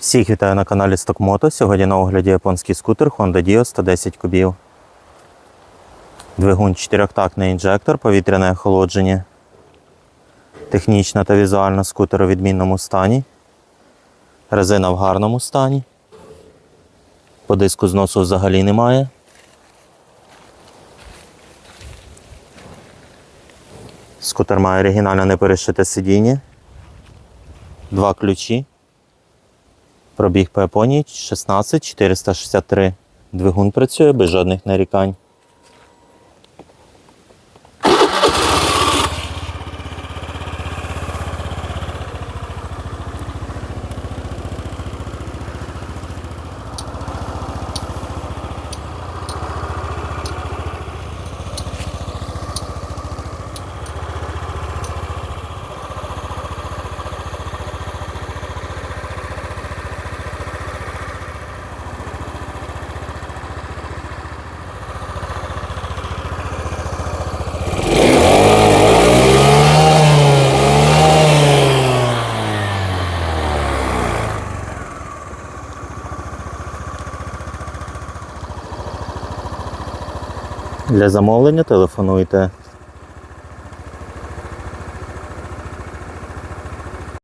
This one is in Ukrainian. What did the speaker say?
Всіх вітаю на каналі Стокмото. Сьогодні на огляді японський скутер Honda Dio 110 кубів. Двигун чотирьохтактний інжектор, повітряне охолодження. Технічна та візуальна скутер у відмінному стані. Резина в гарному стані. По диску зносу взагалі немає. Скутер має оригінально неперешите сидіння. Два ключі. Пробіг по Японії 16 463. Двигун працює без жодних нарікань. Для замовлення телефонуйте